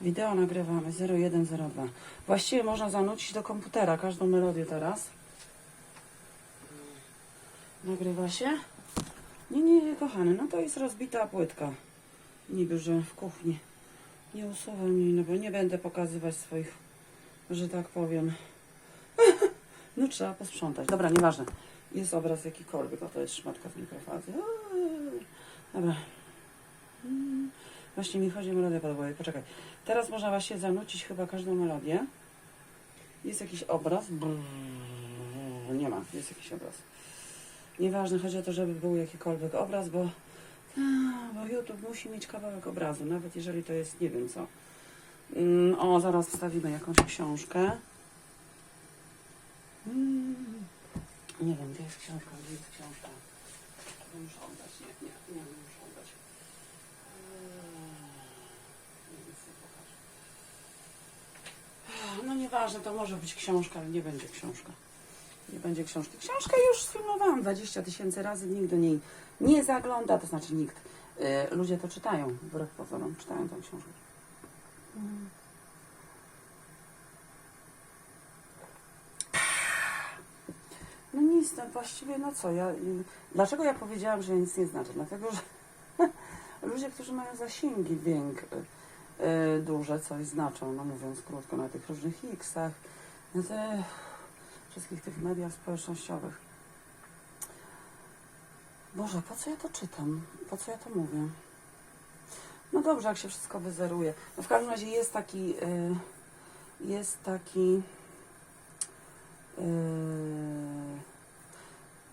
Wideo nagrywamy 0102. Właściwie można zanucić do komputera każdą melodię teraz. Nagrywa się? Nie, nie, kochany, no to jest rozbita płytka. Niby, że w kuchni. Nie usuwam jej, no bo nie będę pokazywać swoich, że tak powiem. No trzeba posprzątać. Dobra, nieważne. Jest obraz jakikolwiek, a to jest szmatka z mikrofazy. Dobra. Właśnie mi chodzi o melodię podobuje. Poczekaj. Teraz można właśnie zanucić chyba każdą melodię. Jest jakiś obraz. Brrr, Nie ma, jest jakiś obraz. Nieważne, chodzi o to, żeby był jakikolwiek obraz, bo, bo YouTube musi mieć kawałek obrazu, nawet jeżeli to jest nie wiem co. Mm, O, zaraz wstawimy jakąś książkę. Mm, Nie wiem, gdzie jest książka, gdzie jest książka. To muszę oddać, nie, nie, nie muszę oddać. Eee, nic nie pokażę. No nieważne, to może być książka, ale nie będzie książka. Nie będzie książki. Książkę już sfilmowałam 20 tysięcy razy, nikt do niej nie zagląda, to znaczy nikt. Y, ludzie to czytają, wbrew pozorom, czytają tę książkę. Mm. No nic, no właściwie no co, ja, y, dlaczego ja powiedziałam, że nic nie znaczy? Dlatego, że ludzie, którzy mają zasięgi więk, y, y, duże, coś znaczą, no mówiąc krótko, na tych różnych X-ach, na wszystkich tych mediach społecznościowych. Boże, po co ja to czytam? Po co ja to mówię? No dobrze, jak się wszystko wyzeruje. No w każdym razie jest taki, y, jest taki, y,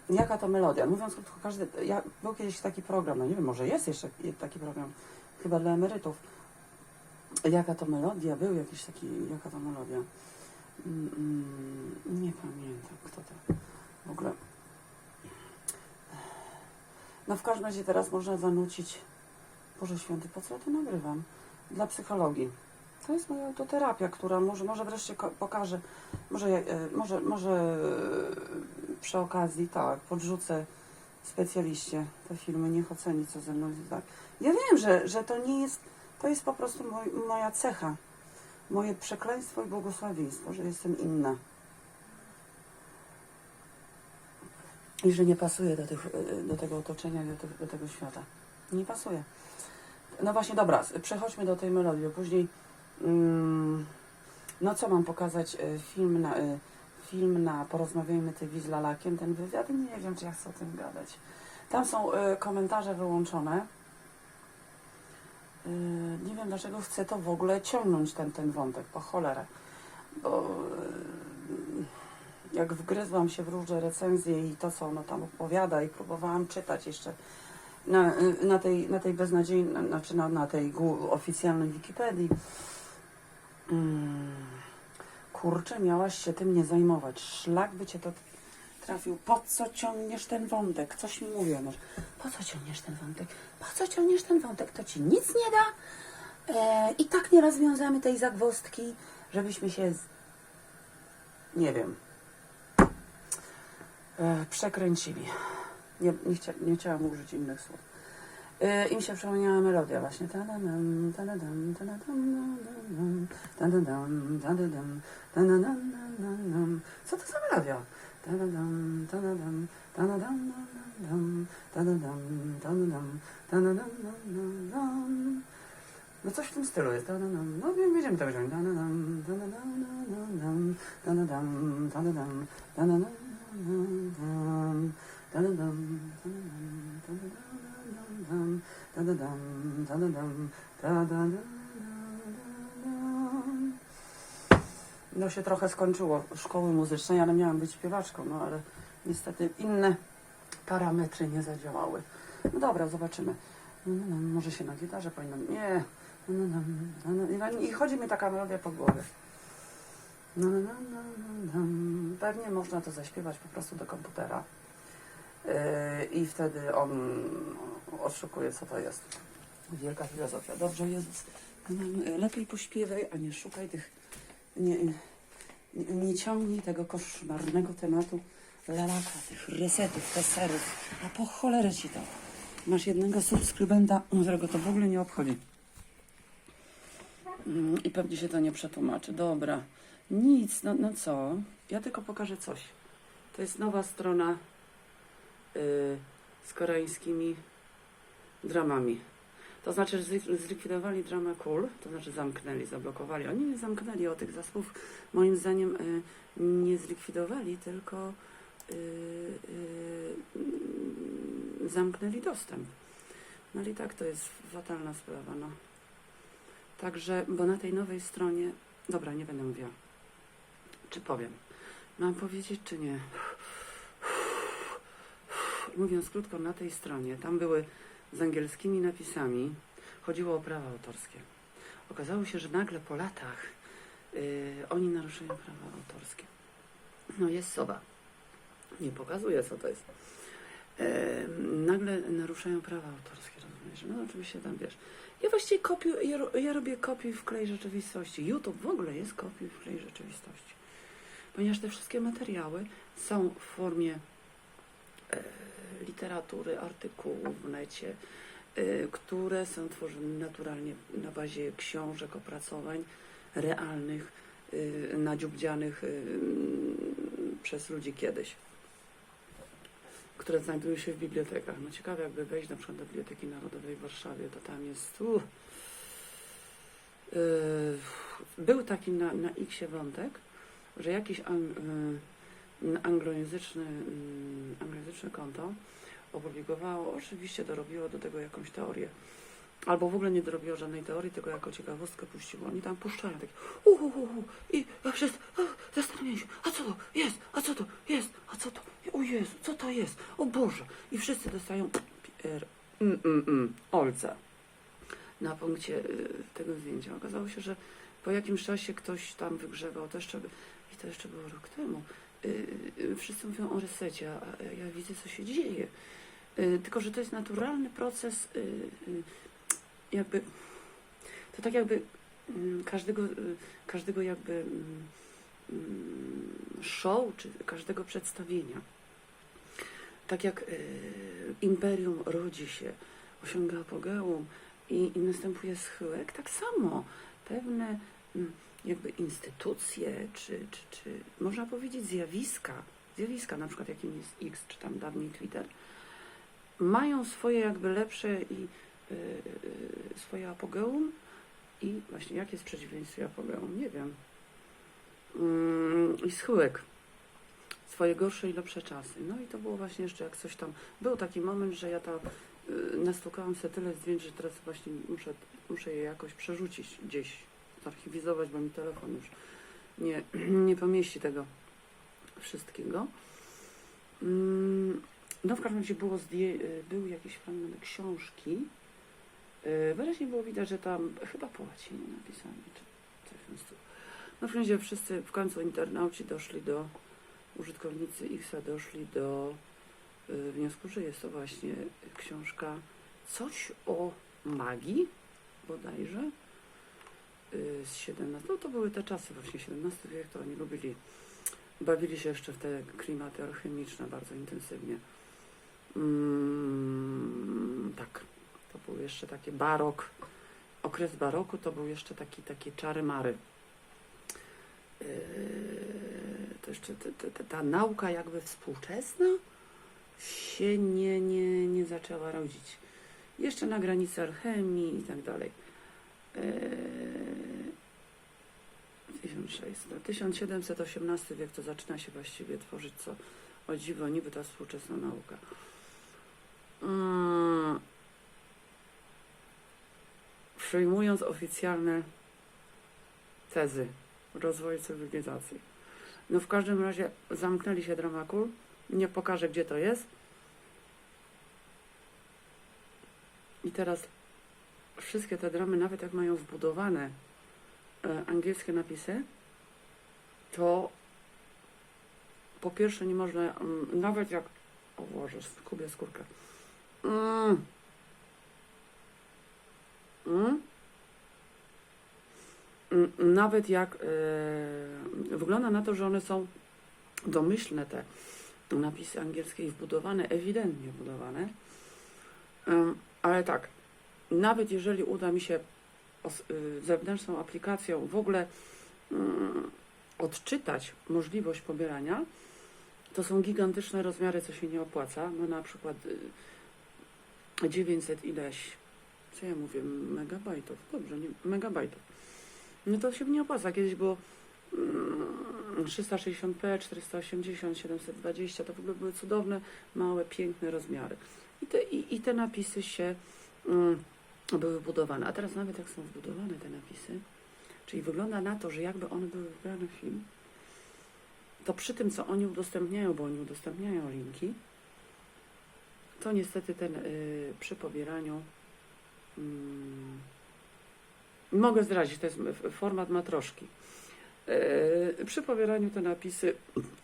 jaka to melodia? Mówiąc krótko, każdy, ja, był kiedyś taki program, no nie wiem, może jest jeszcze taki program, chyba dla emerytów. Jaka to melodia? Był jakiś taki, jaka to melodia? Mm, mm, nie pamiętam, kto to w ogóle. No w każdym razie teraz można zanucić Boże Święty, po co ja to nagrywam? Dla psychologii. To jest moja autoterapia, która może, może wreszcie pokaże, może, e, może, może e, przy okazji, tak, podrzucę specjaliście te filmy, niech oceni, co ze mną jest tak. Ja wiem, że, że to nie jest, to jest po prostu moj, moja cecha, moje przekleństwo i błogosławieństwo, że jestem inna. I że nie pasuje do, tych, e, do tego otoczenia, do, do tego świata. Nie pasuje. No właśnie, dobra, przechodźmy do tej melodii, później. Mm, no co mam pokazać? e, Film na, e, film na Porozmawiajmy TV z Lalakiem, ten wywiad. Nie wiem, czy ja chcę o tym gadać. Tam są komentarze wyłączone. E, Nie wiem, dlaczego chcę to w ogóle ciągnąć, ten, ten wątek, po cholerę. Bo e, jak wgryzłam się w różne recenzje i to, co ono tam opowiada i próbowałam czytać jeszcze na, na, tej, na tej beznadziejnej, znaczy na, na tej oficjalnej Wikipedii. Kurczę, miałaś się tym nie zajmować. Szlak by cię to trafił. Po co ciągniesz ten wątek? Coś mi. Masz. Po co ciągniesz ten wątek? Po co ciągniesz ten wątek? To ci nic nie da. E, I tak nie rozwiązamy tej zagwozdki, żebyśmy się z... nie wiem e, przekręcili. Nie, nie, chcia, nie chciałam użyć innych słów. E, Im się przypomniała melodia właśnie. Co to za melodia? No coś w tym stylu jest. No wiem, wiedziemy to wziąć. Ta-da-dam, ta-da-dam, ta-da-dam, ta-da-dam, No się trochę skończyło szkoły muzycznej, ale miałam być śpiewaczką, no ale niestety inne parametry nie zadziałały. No dobra, zobaczymy. Może się na gitarze powinno... Nie. I chodzi mi taka melodia po głowie. Pewnie można to zaśpiewać po prostu do komputera. Yy, I wtedy on odszukuje, co to jest. Wielka filozofia. Dobrze, Jezus. Lepiej pośpiewaj, a nie szukaj tych. Nie, nie, nie ciągnij tego koszmarnego tematu lalaka, tych resetów, teserów. A po cholerę ci to. Masz jednego subskrybenta, którego to w ogóle nie obchodzi. Mm, I pewnie się to nie przetłumaczy. Dobra. Nic, no, no co? Ja tylko pokażę coś. To jest nowa strona y, z koreańskimi dramami. To znaczy, że zlik- zlikwidowali dramę Cool, to znaczy zamknęli, zablokowali. Oni nie zamknęli, o tych zasobów moim zdaniem y, nie zlikwidowali, tylko y, y, zamknęli dostęp. No i tak to jest fatalna sprawa, no. Także, bo na tej nowej stronie, dobra, nie będę mówiła, czy powiem, mam powiedzieć, czy nie. Mówiąc krótko, na tej stronie, tam były z angielskimi napisami, chodziło o prawa autorskie. Okazało się, że nagle po latach y, oni naruszają prawa autorskie. No jest soba. Nie pokazuje, co to jest. E, nagle naruszają prawa autorskie, rozumiesz? No oczywiście tam wiesz. Ja właściwie kopiuję, ja, ja robię kopiuj wklej rzeczywistości. YouTube w ogóle jest kopiuj wklej rzeczywistości. Ponieważ te wszystkie materiały są w formie e, literatury, artykułów w necie, e, które są tworzone naturalnie na bazie książek, opracowań realnych, e, nadziubdzianych e, przez ludzi kiedyś które znajdują się w bibliotekach. No ciekawe, jakby wejść na przykład do Biblioteki Narodowej w Warszawie, to tam jest... Yy, był taki na, na X wątek, że jakiś anglojęzyczny, yy, anglojęzyczne konto opublikowało, oczywiście dorobiło do tego jakąś teorię. Albo w ogóle nie dorobiło żadnej teorii, tylko jako ciekawostkę puściło. Oni tam puszczają takie uhu, uhu, uhu. i ja wszyscy a, zastanawiają się, a co to jest, a co to jest, a co to, o Jezu, co to jest, o Boże. I wszyscy dostają pier, mm, mm, mm, olce na punkcie y, tego zdjęcia. Okazało się, że po jakimś czasie ktoś tam wygrzewał, to jeszcze, i to jeszcze było rok temu, wszyscy mówią o resecie, a ja widzę, co się dzieje. Y, Tylko, że to jest naturalny proces, y, y, jakby, to tak jakby mm, każdego, y, każdego jakby mm, mm, show, czy każdego przedstawienia. Tak jak y, imperium rodzi się, osiąga apogeum i, i następuje schyłek, tak samo pewne jakby instytucje, czy, czy, czy można powiedzieć zjawiska, zjawiska, na przykład jakim jest X, czy tam dawniej Twitter, mają swoje jakby lepsze i y, y, swoje apogeum i właśnie jakie jest przeciwieństwo apogeum? Nie wiem. Mm, I schyłek. Swoje gorsze i lepsze czasy. No i to było właśnie jeszcze jak coś tam. Był taki moment, że ja tam y, nastukałam sobie tyle zdjęć, że teraz właśnie muszę, muszę je jakoś przerzucić gdzieś, zarchiwizować, bo mi telefon już nie, nie pomieści tego wszystkiego. Mm, no w każdym razie było zdję- y, był jakiś fragment książki. Y, Wyraźnie było widać, że tam chyba po łacinie napisane, czy coś w tym stylu. No w każdym razie wszyscy, w końcu internauci doszli do, użytkownicy Xa doszli do y, wniosku, że jest to właśnie książka coś o magii bodajże z 17. No to były te czasy właśnie XVII wiek, to oni lubili, bawili się jeszcze w te klimaty alchemiczne bardzo intensywnie. Mm, tak, to był jeszcze taki barok, okres baroku to był jeszcze taki, takie czary-mary. Yy, to jeszcze te, te, ta nauka jakby współczesna się nie, nie, nie zaczęła rodzić. Jeszcze na granicy alchemii i tak dalej. Yy, 1600, 1718 wiek to zaczyna się właściwie tworzyć, co o dziwo niby ta współczesna nauka. Mm. Przyjmując oficjalne tezy rozwoju cywilizacji. No w każdym razie zamknęli się Dramakul. Nie pokażę, gdzie to jest. I teraz wszystkie te dramy, nawet jak mają wbudowane e, angielskie napisy, to po pierwsze nie można, mm, nawet jak, o Boże, skubię skórkę. Mm. Mm. Mm, Nawet jak e, wygląda na to, że one są domyślne te napisy angielskie i wbudowane, ewidentnie wbudowane. Em, ale tak, nawet jeżeli uda mi się y, zewnętrzną aplikacją w ogóle mm, odczytać możliwość pobierania, to są gigantyczne rozmiary, co się nie opłaca. No na przykład y, 900 ileś, co ja mówię, megabajtów, dobrze, nie, megabajtów. No to się nie opłaca. Kiedyś było mm, 360p, 480, 720, to w ogóle były cudowne, małe, piękne rozmiary. I te, i, i te napisy się mm, były budowane. A teraz nawet jak są wbudowane te napisy, czyli wygląda na to, że jakby one były wybrane w film, to przy tym, co oni udostępniają, bo oni udostępniają linki, to niestety ten y, przy pobieraniu mm, mogę zdradzić, to jest format matroszki. Y, przy pobieraniu te napisy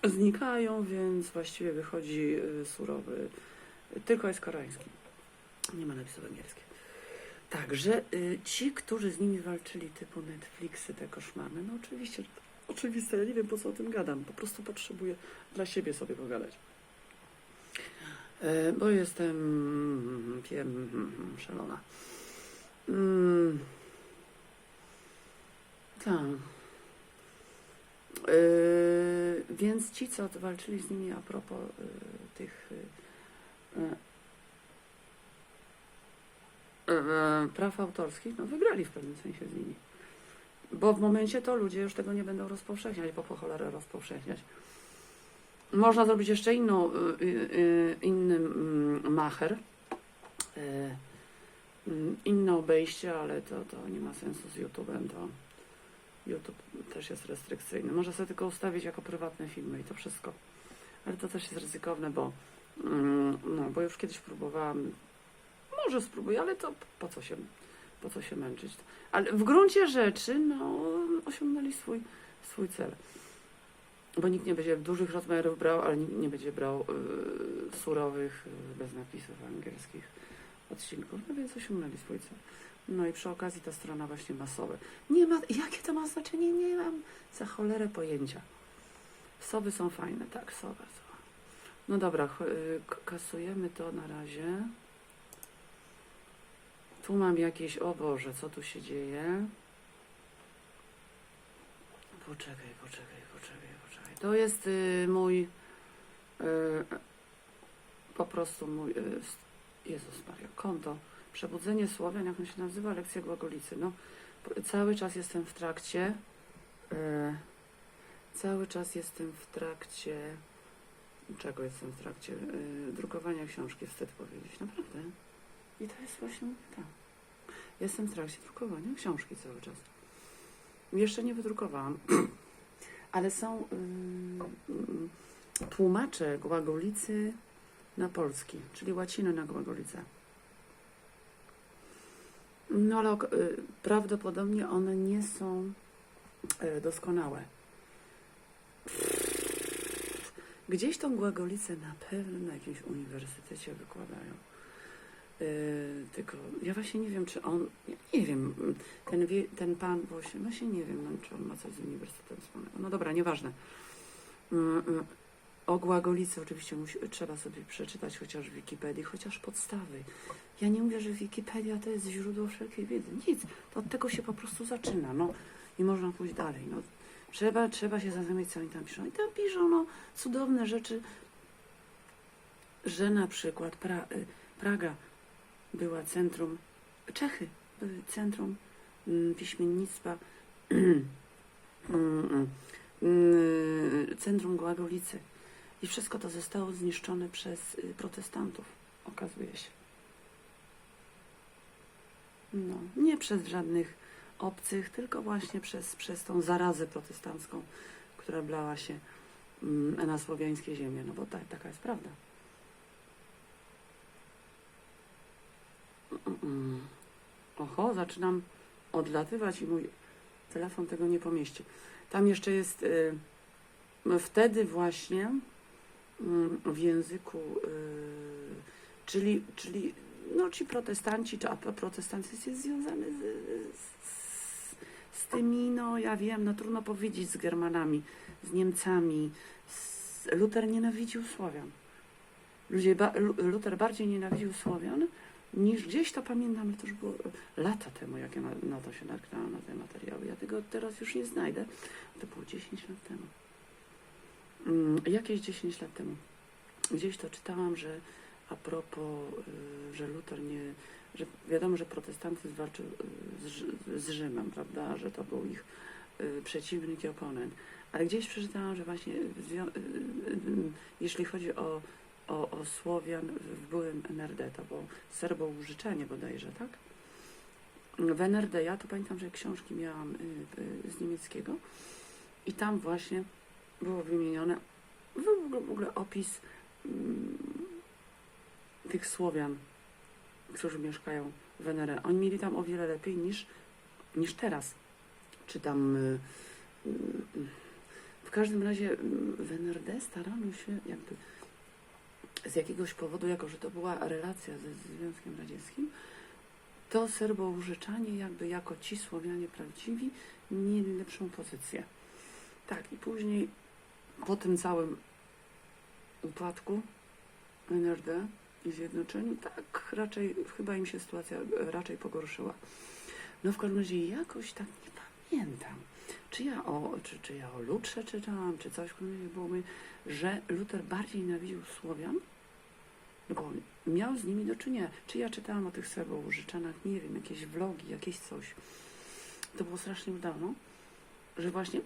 znikają, więc właściwie wychodzi y, surowy, tylko jest koreański. Nie ma napisów angielskich. Także y, ci, którzy z nimi walczyli, typu Netflixy, te koszmarne, no oczywiście, oczywiste, ja nie wiem po co o tym gadam, po prostu potrzebuję dla siebie sobie pogadać. E, bo jestem wiem, szalona. Mm. Tak. E, więc ci, co walczyli z nimi a propos e, tych e, praw autorskich, no wygrali w pewnym sensie z nimi. Bo w momencie to ludzie już tego nie będą rozpowszechniać, bo po cholerę rozpowszechniać. Można zrobić jeszcze inną, y, y, inny mm, macher, mm, inne obejście, ale to, to nie ma sensu z YouTube'em, to YouTube też jest restrykcyjny. Można sobie tylko ustawić jako prywatne filmy i to wszystko. Ale to też jest ryzykowne, bo, mm, no, bo już kiedyś próbowałam, może spróbuję, ale to po co się, po co się męczyć. Ale w gruncie rzeczy, no, osiągnęli swój, swój cel. Bo nikt nie będzie dużych rozmiarów brał, ale nikt nie będzie brał y, surowych, y, bez napisów angielskich odcinków, no więc osiągnęli swój cel. No i przy okazji ta strona właśnie masowe. Nie ma, jakie to ma znaczenie? Nie mam za cholerę pojęcia. Sowy są fajne, tak, sowy są. No dobra, y, kasujemy to na razie. Tu mam jakieś, o Boże, co tu się dzieje? Poczekaj, poczekaj, poczekaj, poczekaj. To jest y, mój, y, po prostu mój, y, Jezus Maria, konto. Przebudzenie Słowian, jak on się nazywa? Lekcja Głagolicy. No, cały czas jestem w trakcie, y, cały czas jestem w trakcie, czego jestem w trakcie? Y, drukowania książki, wstyd powiedzieć, naprawdę. I to jest właśnie tak. Jestem w trakcie drukowania książki cały czas. Jeszcze nie wydrukowałam, ale są ym, tłumacze głagolicy na polski, czyli łaciny na głagolicę. No ale ok- y, prawdopodobnie one nie są y, doskonałe. Gdzieś tą głagolicę na pewno na jakimś uniwersytecie wykładają. Y, tylko ja właśnie nie wiem, czy on, nie wiem, ten, wie, ten pan właśnie, właśnie nie wiem, no, czy on ma coś z uniwersytetem wspólnego. No dobra, nieważne. Mm, mm. O Głagolicy oczywiście musi, trzeba sobie przeczytać chociaż w Wikipedii, chociaż podstawy. Ja nie mówię, że Wikipedia to jest źródło wszelkiej wiedzy. Nic. To od tego się po prostu zaczyna. No i można pójść dalej. No, trzeba, trzeba się zastanowić, co oni tam piszą. I tam piszą no, cudowne rzeczy, że na przykład pra, y, Praga była centrum, Czechy były centrum mm, piśmiennictwa, mm, mm, centrum Głagolicy. I wszystko to zostało zniszczone przez y, protestantów, okazuje się. No, nie przez żadnych obcych, tylko właśnie przez, przez tą zarazę protestancką, która blała się na słowiańskie ziemie. No bo ta, taka jest prawda. Oho, zaczynam odlatywać i mój telefon tego nie pomieści. Tam jeszcze jest y, wtedy właśnie mm, w języku, y, czyli, czyli no, ci protestanci, czy a protestantyzm jest związany z, z, z tymi, no ja wiem, no trudno powiedzieć, z Germanami, z Niemcami. Z, Luter nienawidził Słowian. Ludzie, ba, bardziej nienawidził Słowian niż gdzieś to pamiętam, to już było e, lata temu, jak ja na, na to się natknęłam, na te materiały. Ja tego teraz już nie znajdę. To było 10 lat temu. Mm, jakieś 10 lat temu. Gdzieś to czytałam, że a propos, y, że Luter nie, że wiadomo, że protestantyzm walczył y, z, z Rzymem, prawda, że to był ich y, przeciwnik i oponent. Ale gdzieś przeczytałam, że właśnie y, y, y, jeśli chodzi o, o, o Słowian w byłym NRD, to było Serbo-Użyczenie bodajże, tak? W NRD ja to pamiętam, że książki miałam y, y, z niemieckiego i tam właśnie było wymienione w ogóle, w ogóle opis mm, tych Słowian, którzy mieszkają w NRD. Oni mieli tam o wiele lepiej niż, niż teraz. Czy tam y, w każdym razie w NRD starano się jakby z jakiegoś powodu, jako że to była relacja ze Związkiem Radzieckim, to Serbo-Użyczanie jakby jako ci Słowianie prawdziwi mieli lepszą pozycję. Tak, i później po tym całym upadku NRD i zjednoczeniu, tak raczej chyba im się sytuacja raczej pogorszyła. No w każdym razie jakoś tak nie pamiętam, czy ja o, czy, czy ja o Lutrze czytałam, czy coś było mi, że Luther bardziej nienawidził Słowian, bo miał z nimi do czynienia. Czy ja czytałam o tych Serbo-Użyczanach, nie wiem, jakieś vlogi, jakieś coś. To było strasznie dawno, że właśnie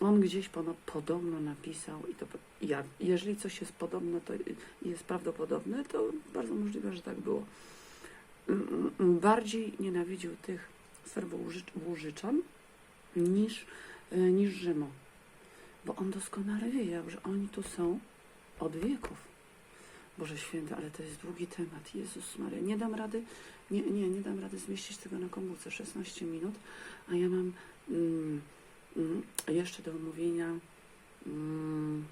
on gdzieś podobno napisał i to ja, jeżeli coś jest podobne, to jest prawdopodobne, to bardzo możliwe, że tak było. Mm, mm, Bardziej nienawidził tych Serbo-Użyczan niż, y, niż Rzymu. Bo on doskonale wiedział, że oni tu są od wieków. Boże święty, ale to jest długi temat. Jezus Maria, nie dam rady, nie, nie, nie dam rady zmieścić tego na komórce 16 minut, a ja mam mm, mm, jeszcze do omówienia mm,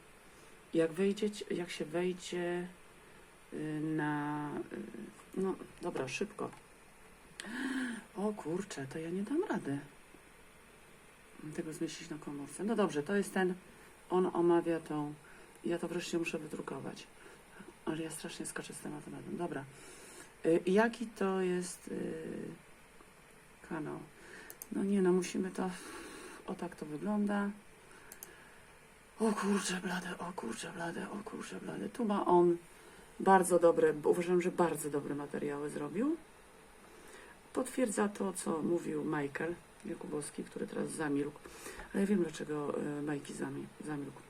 jak wejdziecie, jak się wejdzie y, na y, no dobra, szybko. O kurczę, to ja nie dam rady tego zmieścić na komórce. No dobrze, to jest ten, on omawia tą, ja to wreszcie muszę wydrukować. Ale ja strasznie skaczę z tematu na. Dobra. Y, jaki to jest y, kanał? No nie, no musimy to... O tak to wygląda. O kurczę blade, o kurczę blade, o kurczę blade. Tu ma on bardzo dobre, uważam, że bardzo dobre materiały zrobił. Potwierdza to, co mówił Michael Jakubowski, który teraz zamilkł. Ale ja wiem, dlaczego y, Majki zami- zamilkł.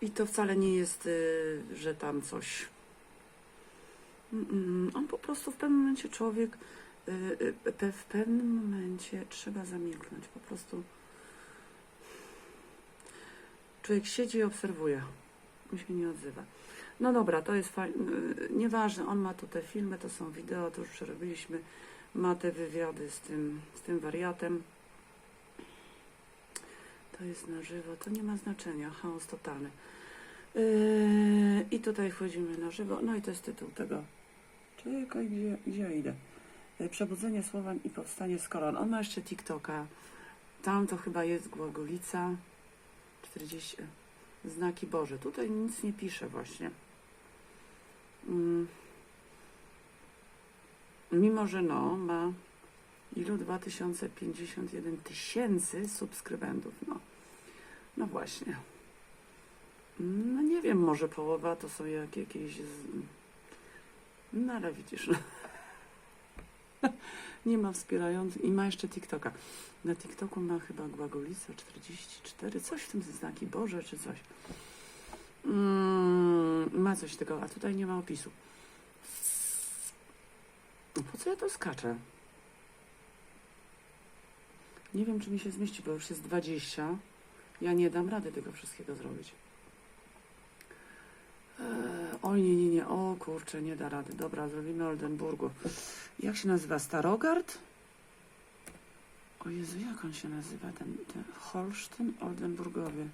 I to wcale nie jest, y, że tam coś. On po prostu w pewnym momencie człowiek, pe- w pewnym momencie trzeba zamilknąć. Po prostu człowiek siedzi i obserwuje. On się nie odzywa. No dobra, to jest fajne. Nieważne, on ma tu te filmy, to są wideo, to już przerobiliśmy. Ma te wywiady z tym, z tym wariatem. To jest na żywo, to nie ma znaczenia, chaos totalny. Yy, I tutaj wchodzimy na żywo, no i to jest tytuł tego. Czekaj, gdzie, gdzie ja idę? Yy, Przebudzenie Słowań i powstanie z koron. On ma jeszcze TikToka. Tam to chyba jest Głogowica. 40 znaki Boże. Tutaj nic nie pisze właśnie. Mm. Mimo, że no, ma ilu? 2051 tysięcy subskrybentów. No, no właśnie. No nie wiem, może połowa to są jak jakieś... Z... No ale widzisz. nie ma wspierających i ma jeszcze TikToka. Na TikToku ma chyba Głagowica 44, coś w tym znaki Boże czy coś. Mm, ma coś tego, a tutaj nie ma opisu. Co ja to skaczę? Nie wiem, czy mi się zmieści, bo już jest 20. Ja nie dam rady tego wszystkiego zrobić. Eee, oj, nie, nie, nie. O kurczę, nie da rady. Dobra, zrobimy Oldenburgu. Jak się nazywa? Starogard? O Jezu, jak on się nazywa? Ten, ten Holsztyn Oldenburgowy.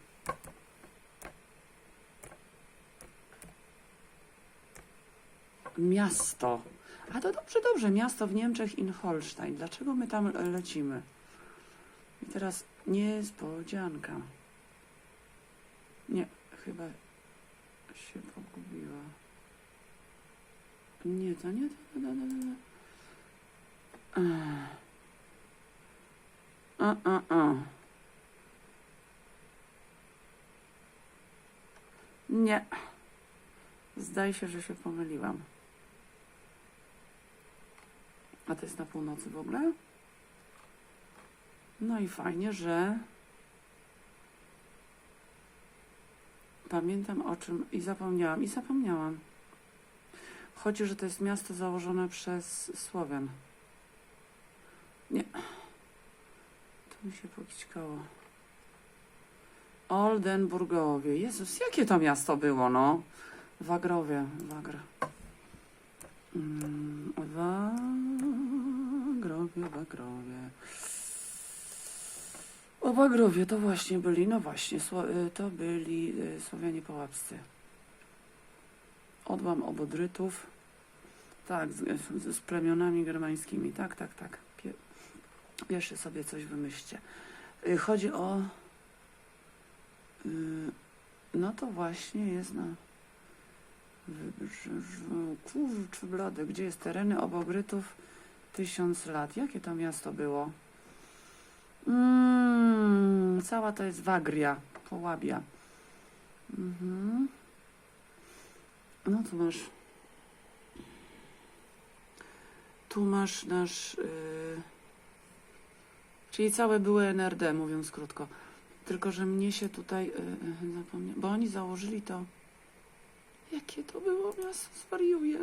Miasto. A to dobrze, dobrze. Miasto w Niemczech in Holstein. Dlaczego my tam le- lecimy? I teraz niespodzianka. Nie, chyba się pogubiła. Nie, to nie to. Da. Ech. A, a, a. Nie. Zdaje się, że się pomyliłam. A to jest na północy w ogóle? No i fajnie, że pamiętam o czym i zapomniałam, i zapomniałam. Chodzi, że to jest miasto założone przez Słowian. Nie. To mi się pokićkało. Oldenburgowie. Jezus, jakie to miasto było, no? Wagrowie. Wagra. Mm, Wagrowie, Wagrowie. O Wagrowie to właśnie byli, no właśnie, y, to byli y, Słowianie połapscy. Odłam obodrytów. Tak, z, z, plemionami germańskimi. Tak, tak, tak. Pierwszy sobie coś wymyślcie. Y, Chodzi o... No to właśnie jest na. Kurczę blady, gdzie jest tereny obogrytów tysiąc lat. Jakie to miasto było? Mm, cała to jest Wagria, Połabia. Mhm. No tu masz. Tu masz nasz. Yy, czyli całe były NRD, mówiąc krótko. Tylko, że mnie się tutaj yy, bo oni założyli to. Jakie to było miasto? Zwariuję.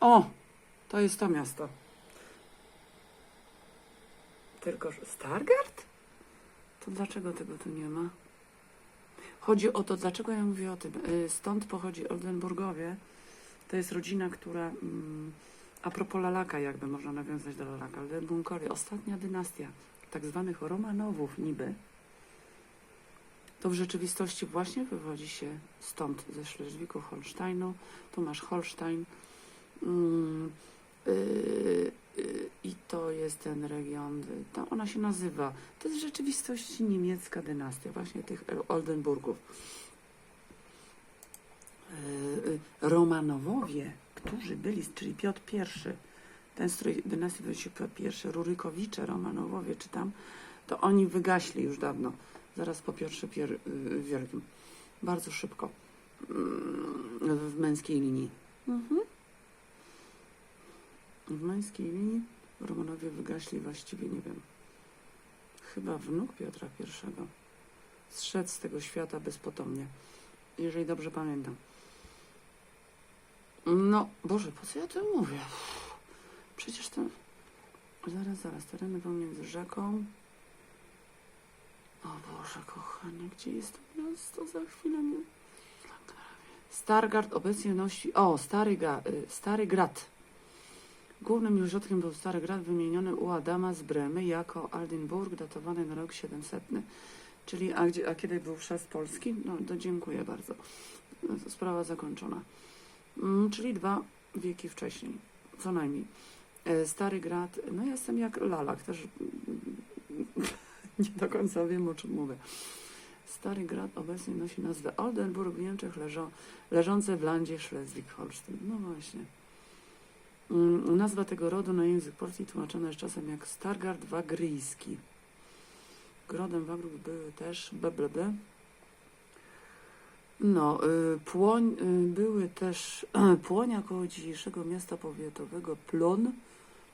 O! To jest to miasto. Tylko, Stargard? To dlaczego tego tu nie ma? Chodzi o to, dlaczego ja mówię o tym. Y, Stąd pochodzi Oldenburgowie. To jest rodzina, która. Mm, a propos Lalaka, jakby można nawiązać do Lalaka. Oldenburgowie, ostatnia dynastia tak zwanych Romanowów, niby. To w rzeczywistości właśnie wywodzi się stąd, ze Szlezwików Holsteinu. Tu masz Holstein. Mm, I to jest ten region, y, to ona się nazywa. To jest w rzeczywistości niemiecka dynastia, właśnie tych Oldenburgów. Y, y, Romanowowie, którzy byli, czyli Piotr I, ten strój dynastii się Piotr I, Rurykowicze, Romanowowie, czy tam, to oni wygaśli już dawno, zaraz po Piotrze Pier, y, Wielkim. Bardzo szybko. Mm, W męskiej linii. Mhm. W męskiej linii Romanowie wygaśli właściwie, nie wiem, chyba wnuk Piotra I. Zszedł z tego świata bezpotomnie, jeżeli dobrze pamiętam. No, Boże, po co ja to mówię? Przecież to... Zaraz, zaraz, tereny pomiędzy rzeką... O Boże, kochanie, gdzie jest to miasto? Za chwilę. Stargard obecnie nosi... O, Stary, Ga... y, Stary. Głównym ośrodkiem był Stary Grad wymieniony u Adama z Bremy jako Aldenburg, datowany na rok 700. Czyli, a, gdzie, a kiedy był chrzest Polski? No, to dziękuję bardzo. Sprawa zakończona. Mm, czyli dwa wieki wcześniej, co najmniej. E, Stary Grad, no ja jestem jak Lalak, też nie do końca wiem, o czym mówię. Stary Grad obecnie nosi nazwę Oldenburg w Niemczech, leżą, leżące w landzie Schleswig-Holstein. No właśnie. Mm, Nazwa tego rodu na język polski tłumaczona jest czasem jak Stargard Wagryjski. Grodem Wagrów były też BBB. No, y, płoń, y, były też płonia koło dzisiejszego miasta powiatowego Plon.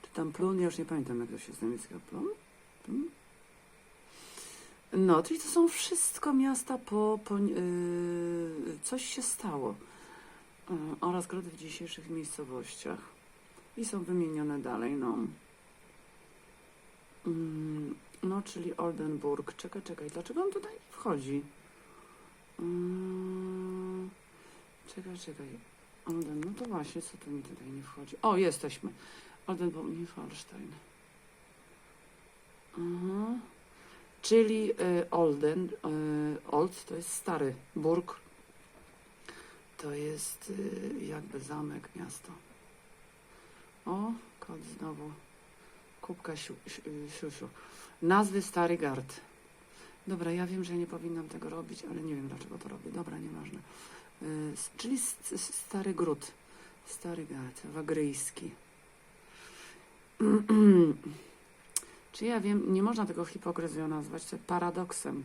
Czy tam Plon, ja już nie pamiętam jak to się z niemieckiego Plon. No, czyli to są wszystko miasta po, po y, coś się stało. Y, oraz grody w dzisiejszych miejscowościach. I są wymienione dalej, no. Mm, No, czyli Oldenburg. Czekaj, czekaj, dlaczego on tutaj nie wchodzi? Mm, Czekaj, czekaj. Olden, no to właśnie, co tu mi tutaj nie wchodzi? O, jesteśmy. Oldenburg, nie Holstein. Mhm. Czyli y, Olden, y, Old to jest stary, Burg to jest y, jakby zamek, miasto. O, kot znowu. Kubka siu, siusiu. Nazwy Stary Gard. Dobra, ja wiem, że nie powinnam tego robić, ale nie wiem dlaczego to robię. Dobra, nieważne. Yy, czyli Stary Gród. Stary Gard, wagryjski. Czy ja wiem, nie można tego hipokryzją nazwać, to paradoksem.